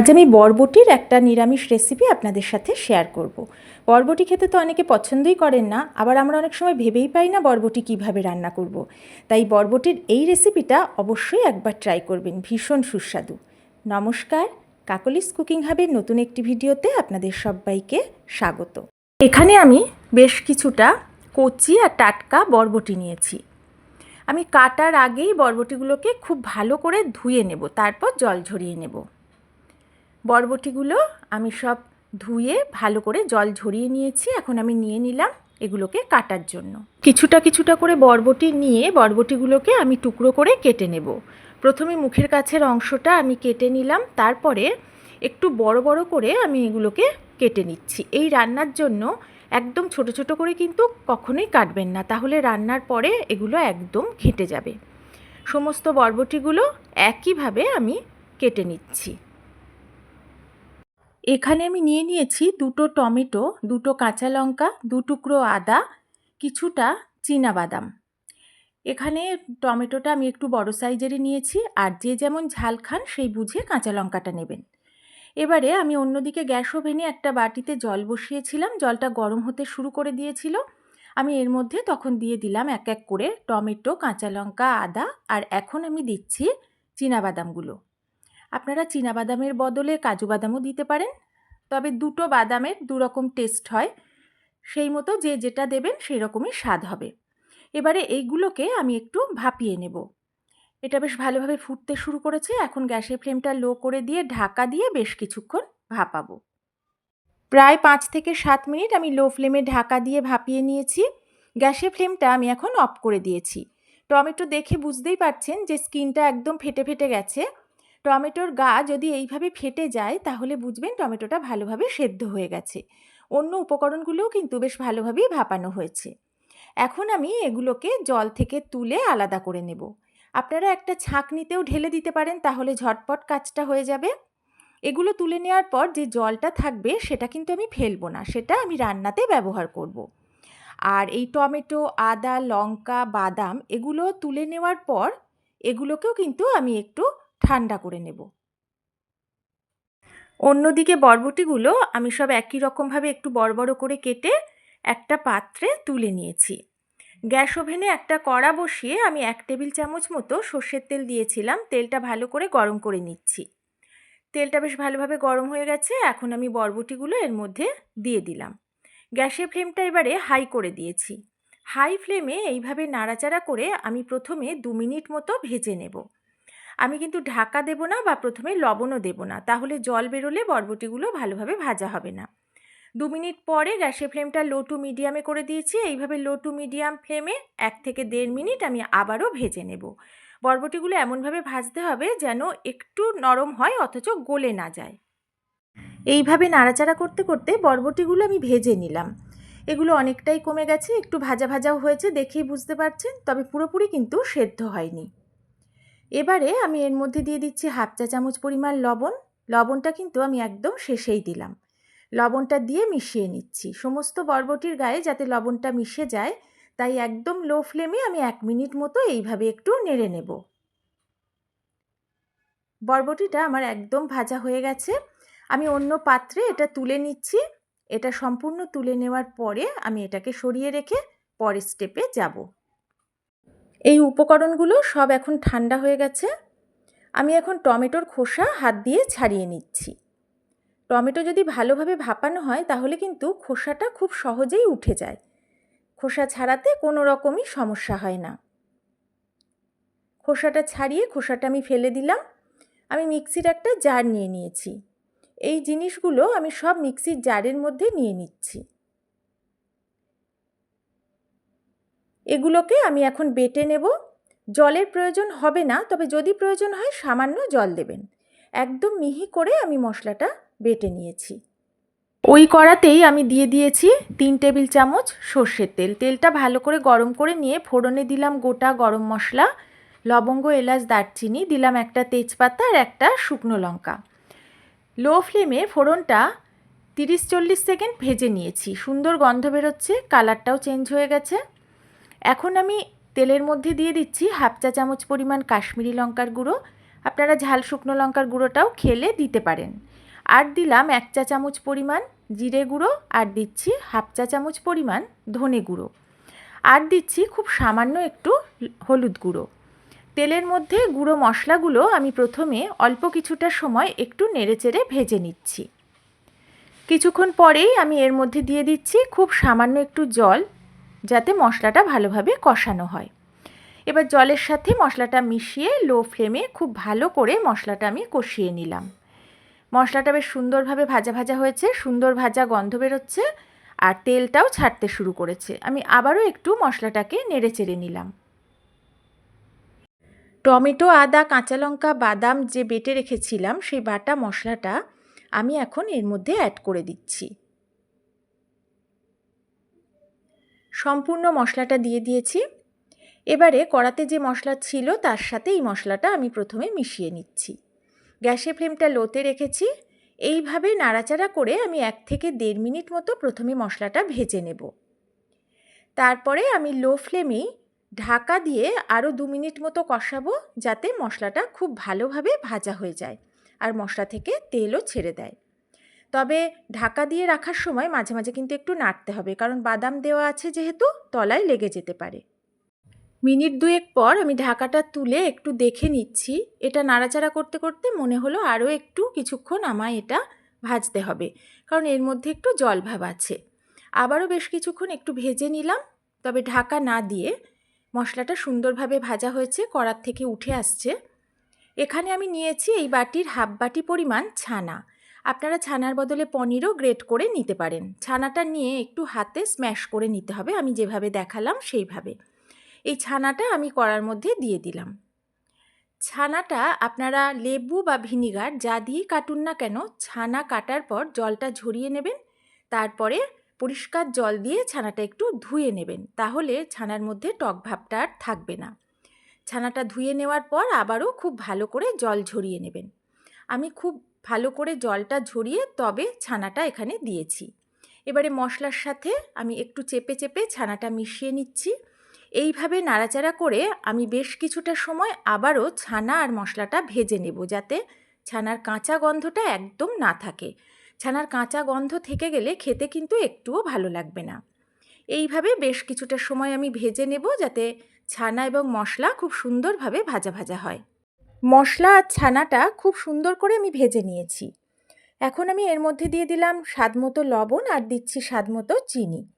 আজ আমি বরবটির একটা নিরামিষ রেসিপি আপনাদের সাথে শেয়ার করব। বরবটি খেতে তো অনেকে পছন্দই করেন না, আবার আমরা অনেক সময় ভেবেই পাই না বরবটি কীভাবে রান্না করব। তাই বরবটির এই রেসিপিটা অবশ্যই একবার ট্রাই করবেন, ভীষণ সুস্বাদু নমস্কার, কাকলিস কুকিং হাবের নতুন একটি ভিডিওতে আপনাদের সবাইকে স্বাগত এখানে আমি বেশ কিছুটা কচি আর টাটকা বরবটি নিয়েছি আমি কাটার আগেই বরবটিগুলোকে খুব ভালো করে ধুয়ে নেব, তারপর জল ঝরিয়ে নেব বরবটিগুলো আমি সব ধুয়ে ভালো করে জল ঝরিয়ে নিয়েছি। এখন আমি নিয়ে নিলাম এগুলোকে কাটার জন্য। কিছুটা কিছুটা করে বরবটি নিয়ে বরবটিগুলোকে আমি টুকরো করে কেটে নেব। প্রথমে মুখের কাছের অংশটা আমি কেটে নিলাম, তারপরে একটু বড় বড় করে আমি এগুলোকে কেটে নিচ্ছি। এই রান্নার জন্য একদম ছোট ছোট করে কিন্তু কখনোই কাটবেন না, তাহলে রান্নার পরে এগুলো একদম ঘেঁটে যাবে। সমস্ত বরবটিগুলো একইভাবে আমি কেটে নিচ্ছি। এখানে আমি নিয়ে নিয়েছি দুটো টমেটো, দুটো কাঁচা লঙ্কা, দু টুকরো আদা, কিছুটা বাদাম এখানে টমেটোটা আমি একটু বড় সাইজেরই নিয়েছি আর যে যেমন ঝাল খান সেই বুঝে কাঁচা লঙ্কাটা নেবেন। এবারে আমি অন্যদিকে গ্যাস ওভেনে একটা বাটিতে জল বসিয়েছিলাম, জলটা গরম হতে শুরু করে দিয়েছিল। আমি এর মধ্যে তখন দিয়ে দিলাম এক এক করে টমেটো, কাঁচা লঙ্কা, আদা আর এখন আমি দিচ্ছি বাদামগুলো আপনারা বাদামের বদলে কাজু বাদামও দিতে পারেন। তবে দুটো বাদামের দু রকম টেস্ট হয়। সেই মতো যে যেটা দেবেন সেই রকমই স্বাদ হবে। এবারে এইগুলোকে আমি একটু ভাপিয়ে নেব। এটা বেশ ভালোভাবে ফুটতে শুরু করেছে। এখন গ্যাসের ফ্লেমটা লো করে দিয়ে ঢাকা দিয়ে বেশ কিছুক্ষণ ভাপাবো। প্রায় পাঁচ থেকে সাত মিনিট আমি লো ফ্লেমে ঢাকা দিয়ে ভাপিয়ে নিয়েছি। গ্যাসের ফ্লেমটা আমি এখন অফ করে দিয়েছি। টমেটো দেখে বুঝতেই পারছেন যে স্কিনটা একদম ফেটে ফেটে গেছে। টমেটোর গা যদি এইভাবে ফেটে যায়, তাহলে বুঝবেন টমেটোটা ভালোভাবে সেদ্ধ হয়ে গেছে। অন্য উপকরণগুলোও কিন্তু বেশ ভালোভাবেই ভাপানো হয়েছে। এখন আমি এগুলোকে জল থেকে তুলে আলাদা করে নেব। আপনারা একটা ছাঁকনিতেও ঢেলে দিতে পারেন, তাহলে ঝটপট কাজটা হয়ে যাবে। এগুলো তুলে নেওয়ার পর যে জলটা থাকবে, সেটা কিন্তু আমি ফেলব না, সেটা আমি রান্নাতে ব্যবহার করব। আর এই টমেটো, আদা, লঙ্কা, বাদাম, এগুলো তুলে নেওয়ার পর, এগুলোকেও কিন্তু আমি একটু ঠান্ডা করে নেব। অন্যদিকে বরবটিগুলো আমি সব একই রকমভাবে একটু বড় বড় করে কেটে একটা পাত্রে তুলে নিয়েছি। গ্যাস ওভেনে একটা কড়া বসিয়ে আমি এক টেবিল চামচ মতো সর্ষের তেল দিয়েছিলাম। তেলটা ভালো করে গরম করে নিচ্ছি। তেলটা বেশ ভালোভাবে গরম হয়ে গেছে, এখন আমি বরবটিগুলো এর মধ্যে দিয়ে দিলাম। গ্যাসের ফ্লেমটা এবারে হাই করে দিয়েছি। হাই ফ্লেমে এইভাবে নাড়াচাড়া করে আমি প্রথমে দু মিনিট মতো ভেজে নেব। আমি কিন্তু ঢাকা দেব না বা প্রথমে লবণও দেব না। তাহলে জল বেরোলে বরবটিগুলো ভালোভাবে ভাজা হবে না। দু মিনিট পরে গ্যাসের ফ্লেমটা লো টু মিডিয়ামে করে দিয়েছি। এইভাবে লো টু মিডিয়াম ফ্লেমে এক থেকে দেড় মিনিট আমি আবারও ভেজে নেব। বরবটিগুলো এমনভাবে ভাজতে হবে যেন একটু নরম হয় অথচ গলে না যায়। এইভাবে নাড়াচাড়া করতে করতে বরবটিগুলো আমি ভেজে নিলাম। এগুলো অনেকটাই কমে গেছে। একটু ভাজা ভাজাও হয়েছে দেখেই বুঝতে পারছেন। তবে পুরোপুরি কিন্তু সেদ্ধ হয়নি। এবারে আমি এর মধ্যে দিয়ে দিচ্ছি হাফ চা চামচ পরিমাণ লবণ। লবণটা কিন্তু আমি একদম শেষেই দিলাম। লবণটা দিয়ে মিশিয়ে নিচ্ছি। সমস্ত বরবটির গায়ে যাতে লবণটা মিশে যায়, তাই একদম লো ফ্লেমে আমি এক মিনিট মতো এইভাবে একটু নেড়ে নেব। বরবটিটা আমার একদম ভাজা হয়ে গেছে। আমি অন্য পাত্রে এটা তুলে নিচ্ছি। এটা সম্পূর্ণ তুলে নেওয়ার পরে আমি এটাকে সরিয়ে রেখে পরের স্টেপে যাব। এই উপকরণগুলো সব এখন ঠান্ডা হয়ে গেছে। আমি এখন টমেটোর খোসা হাত দিয়ে ছাড়িয়ে নিচ্ছি। টমেটো যদি ভালোভাবে ভাপানো হয়, তাহলে কিন্তু খোসাটা খুব সহজেই উঠে যায়। খোসা ছাড়াতে কোনো রকমই সমস্যা হয় না। খোসাটা ছাড়িয়ে খোসাটা আমি ফেলে দিলাম। আমি মিক্সির একটা জার নিয়ে নিয়েছি। এই জিনিসগুলো আমি সব মিক্সির জারের মধ্যে নিয়ে নিচ্ছি। এগুলোকে আমি এখন বেটে নেব। জলের প্রয়োজন হবে না, তবে যদি প্রয়োজন হয় সামান্য জল দেবেন। একদম মিহি করে আমি মশলাটা বেটে নিয়েছি। ওই কড়াতেই আমি দিয়ে দিয়েছি তিন টেবিল চামচ সর্ষের তেল। তেলটা ভালো করে গরম করে নিয়ে ফোড়নে দিলাম গোটা গরম মশলা, লবঙ্গ, এলাচ, দারচিনি, দিলাম একটা তেজপাতা আর একটা শুকনো লঙ্কা। লো ফ্লেমে ফোড়নটা তিরিশ চল্লিশ সেকেন্ড ভেজে নিয়েছি। সুন্দর গন্ধ বেরোচ্ছে, কালারটাও চেঞ্জ হয়ে গেছে। এখন আমি তেলের মধ্যে দিয়ে দিচ্ছি হাফ চা চামচ পরিমাণ কাশ্মীরি লঙ্কার গুঁড়ো। আপনারা ঝাল শুকনো লঙ্কার গুঁড়োটাও খেলে দিতে পারেন। আর দিলাম এক চা চামচ পরিমাণ জিরে গুঁড়ো আর দিচ্ছি হাফ চা চামচ পরিমাণ ধনে গুঁড়ো। আর দিচ্ছি খুব সামান্য একটু হলুদ গুঁড়ো। তেলের মধ্যে গুঁড়ো মশলাগুলো আমি প্রথমে অল্প কিছুটা সময় একটু নেড়েচেড়ে ভেজে নিচ্ছি। কিছুক্ষণ পরেই আমি এর মধ্যে দিয়ে দিচ্ছি খুব সামান্য একটু জল যাতে মশলাটা ভালোভাবে কষানো হয়। এবার জলের সাথে মশলাটা মিশিয়ে লো ফ্লেমে খুব ভালো করে মশলাটা আমি কষিয়ে নিলাম। মশলাটা বেশ সুন্দরভাবে ভাজা ভাজা হয়েছে, সুন্দর ভাজা গন্ধ বেরোচ্ছে আর তেলটাও ছাড়তে শুরু করেছে। আমি আবারও একটু মশলাটাকে নেড়ে চেড়ে নিলাম। টমেটো, আদা, কাঁচা লঙ্কা, বাদাম যে বেটে রেখেছিলাম, সেই বাটা মশলাটা আমি এখন এর মধ্যে অ্যাড করে দিচ্ছি। সম্পূর্ণ মশলাটা দিয়ে দিয়েছি। এবারে কড়াতে যে মশলা ছিল তার সাথে এই মশলাটা আমি প্রথমে মিশিয়ে নিচ্ছি। গ্যাসের ফ্লেমটা লোতে রেখেছি। এইভাবে নাড়াচাড়া করে আমি এক থেকে দেড় মিনিট মতো প্রথমে মশলাটা ভেজে নেব। তারপরে আমি লো ফ্লেমেই ঢাকা দিয়ে আরও দু মিনিট মতো কষাবো যাতে মশলাটা খুব ভালোভাবে ভাজা হয়ে যায় আর মশলা থেকে তেলও ছেড়ে দেয়। তবে ঢাকা দিয়ে রাখার সময় মাঝে মাঝে কিন্তু একটু নাড়তে হবে, কারণ বাদাম দেওয়া আছে যেহেতু তলায় লেগে যেতে পারে। মিনিট দুয়েক পর আমি ঢাকাটা তুলে একটু দেখে নিচ্ছি। এটা নাড়াচাড়া করতে করতে মনে হলো আরও একটু কিছুক্ষণ আমায় এটা ভাজতে হবে, কারণ এর মধ্যে একটু জল ভাব আছে। আবারও বেশ কিছুক্ষণ একটু ভেজে নিলাম, তবে ঢাকা না দিয়ে মশলাটা সুন্দরভাবে ভাজা হয়েছে, কড়ার থেকে উঠে আসছে। এখানে আমি নিয়েছি এই বাটির হাফ বাটি পরিমাণ ছানা। আপনারা ছানার বদলে পনিরও গ্রেট করে নিতে পারেন। ছানাটা নিয়ে একটু হাতে স্ম্যাশ করে নিতে হবে, আমি যেভাবে দেখালাম সেইভাবে। এই ছানাটা আমি কড়ার মধ্যে দিয়ে দিলাম। ছানাটা আপনারা লেবু বা ভিনিগার যা দিয়ে কাটুন না কেন, ছানা কাটার পর জলটা ঝরিয়ে নেবেন, তারপরে পরিষ্কার জল দিয়ে ছানাটা একটু ধুয়ে নেবেন, তাহলে ছানার মধ্যে টক ভাবটা আর থাকবে না। ছানাটা ধুয়ে নেওয়ার পর আবারও খুব ভালো করে জল ঝরিয়ে নেবেন। আমি খুব ভালো করে জলটা ঝরিয়ে তবে ছানাটা এখানে দিয়েছি। এবারে মশলার সাথে আমি একটু চেপে চেপে ছানাটা মিশিয়ে নিচ্ছি। এইভাবে নাড়াচাড়া করে আমি বেশ কিছুটা সময় আবারও ছানা আর মশলাটা ভেজে নেব যাতে ছানার কাঁচা গন্ধটা একদম না থাকে। ছানার কাঁচা গন্ধ থেকে গেলে খেতে কিন্তু একটুও ভালো লাগবে না। এইভাবে বেশ কিছুটা সময় আমি ভেজে নেব যাতে ছানা এবং মশলা খুব সুন্দরভাবে ভাজা ভাজা হয়। মশলা আর ছানাটা খুব সুন্দর করে আমি ভেজে নিয়েছি। এখন আমি এর মধ্যে দিয়ে দিলাম স্বাদ মতো লবণ আর দিচ্ছি স্বাদ মতো চিনি।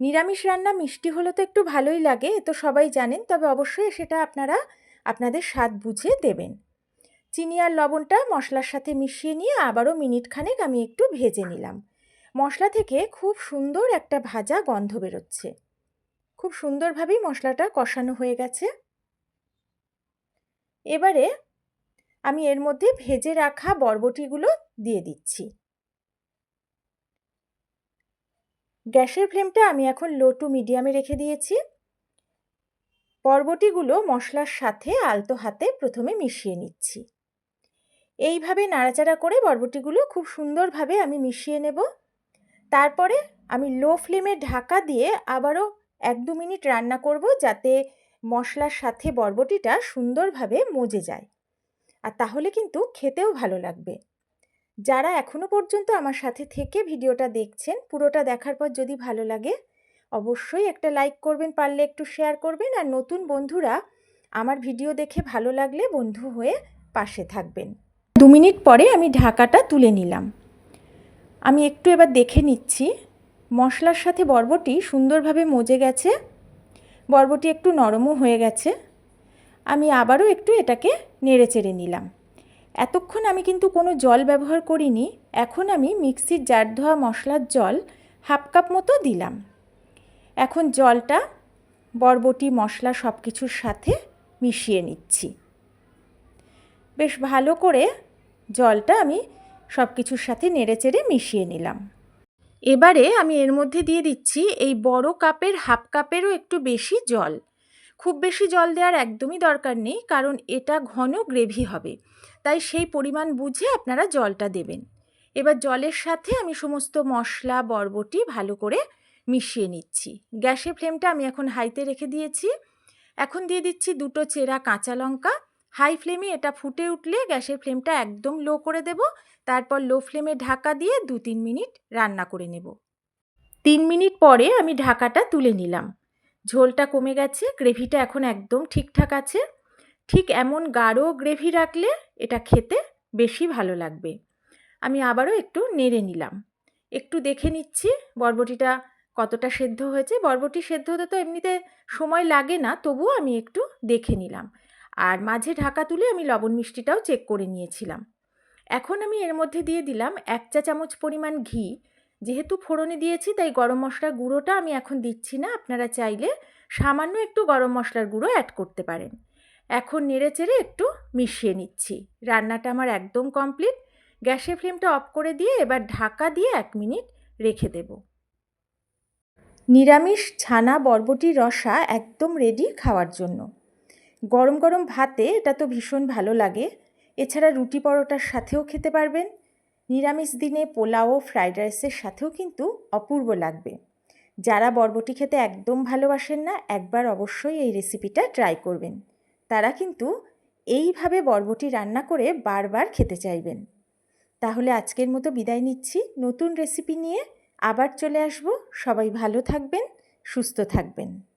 নিরামিষ রান্না মিষ্টি হলে তো একটু ভালোই লাগে, এ তো সবাই জানেন, তবে অবশ্যই সেটা আপনারা আপনাদের স্বাদ বুঝে দেবেন। চিনি আর লবণটা মশলার সাথে মিশিয়ে নিয়ে আবারও মিনিট খানেক আমি একটু ভেজে নিলাম। মশলা থেকে খুব সুন্দর একটা ভাজা গন্ধ বেরোচ্ছে। খুব সুন্দরভাবেই মশলাটা কষানো হয়ে গেছে। এবারে আমি এর মধ্যে ভেজে রাখা বরবটিগুলো দিয়ে দিচ্ছি। গ্যাসের ফ্লেমটা আমি এখন লো টু মিডিয়ামে রেখে দিয়েছি। বরবটিগুলো মশলার সাথে আলতো হাতে প্রথমে মিশিয়ে নিচ্ছি। এইভাবে নাড়াচাড়া করে বরবটিগুলো খুব সুন্দরভাবে আমি মিশিয়ে নেব। তারপরে আমি লো ফ্লেমে ঢাকা দিয়ে আবারও এক দু মিনিট রান্না করব যাতে মশলার সাথে বরবটিটা সুন্দরভাবে মজে যায়। আর তাহলে কিন্তু খেতেও ভালো লাগবে। যারা এখনও পর্যন্ত আমার সাথে থেকে ভিডিওটা দেখছেন, পুরোটা দেখার পর যদি ভালো লাগে, অবশ্যই একটা লাইক করবেন, পারলে একটু শেয়ার করবেন। আর নতুন বন্ধুরা আমার ভিডিও দেখে ভালো লাগলে বন্ধু হয়ে পাশে থাকবেন। দু মিনিট পরে আমি ঢাকাটা তুলে নিলাম। আমি একটু এবার দেখে নিচ্ছি। মশলার সাথে বরবটি সুন্দরভাবে মজে গেছে। বরবটি একটু নরমও হয়ে গেছে। আমি আবারও একটু এটাকে নেড়ে চেড়ে নিলাম। এতক্ষণ আমি কিন্তু কোনো জল ব্যবহার করিনি, এখন আমি মিক্সির জার ধোয়া মশলার জল হাফ কাপ মতো দিলাম। এখন জলটা, বরবটি, মশলা সব কিছুর সাথে মিশিয়ে নিচ্ছি। বেশ ভালো করে জলটা আমি সব কিছুর সাথে নেড়েচেড়ে মিশিয়ে নিলাম। এবারে আমি এর মধ্যে দিয়ে দিচ্ছি এই বড় কাপের হাফ কাপেরও একটু বেশি জল। খুব বেশি জল দেওয়ার একদমই দরকার নেই, কারণ এটা ঘন গ্রেভি হবে। তাই সেই পরিমাণ বুঝে আপনারা জলটা দেবেন। এবার জলের সাথে আমি সমস্ত মশলা, বরবটি ভালো করে মিশিয়ে নিচ্ছি। গ্যাসের ফ্লেমটা আমি এখন হাইতে রেখে দিয়েছি। এখন দিয়ে দিচ্ছি দুটো চেরা কাঁচা লঙ্কা হাই ফ্লেমে এটা ফুটে উঠলে গ্যাসের ফ্লেমটা একদম লো করে দেব। তারপর লো ফ্লেমে ঢাকা দিয়ে দু তিন মিনিট রান্না করে নেব। তিন মিনিট পরে আমি ঢাকাটা তুলে নিলাম। ঝোলটা কমে গেছে, গ্রেভিটা এখন একদম ঠিকঠাক আছে। ঠিক এমন গাঢ় গ্রেভি রাখলে এটা খেতে বেশি ভালো লাগবে। আমি আবারও একটু নেড়ে নিলাম। একটু দেখে নিচ্ছি বরবটিটা কতটা সেদ্ধ হয়েছে। বরবটি সেদ্ধ হতে তো এমনিতে সময় লাগে না, তবুও আমি একটু দেখে নিলাম। আর মাঝে ঢাকা তুলে আমি লবণ মিষ্টিটাও চেক করে নিয়েছিলাম। এখন আমি এর মধ্যে দিয়ে দিলাম এক চা চামচ পরিমাণ ঘি। যেহেতু ফোড়নে দিয়েছি, তাই গরম মশলার গুঁড়োটা আমি এখন দিচ্ছি না। আপনারা চাইলে সামান্য একটু গরম মশলার গুঁড়ো অ্যাড করতে পারেন। এখন নেড়ে চেড়ে একটু মিশিয়ে নিচ্ছি। রান্নাটা আমার একদম কমপ্লিট গ্যাসের ফ্লেমটা অফ করে দিয়ে এবার ঢাকা দিয়ে এক মিনিট রেখে দেব। নিরামিষ ছানা বরবটি রসা একদম রেডি খাওয়ার জন্য। গরম গরম ভাতে এটা তো ভীষণ ভালো লাগে। এছাড়া রুটি পরোটার সাথেও খেতে পারবেন। নিরামিষ দিনে পোলাও, ফ্রাইড রাইসের সাথেও কিন্তু অপূর্ব লাগবে। যারা বরবটি খেতে একদম ভালোবাসেন না, একবার অবশ্যই এই রেসিপিটা ট্রাই করবেন। তারা কিন্তু এইভাবে বরবটি রান্না করে বারবার খেতে চাইবেন। তাহলে আজকের মতো বিদায় নিচ্ছি। নতুন রেসিপি নিয়ে আবার চলে আসব। সবাই ভালো থাকবেন, সুস্থ থাকবেন।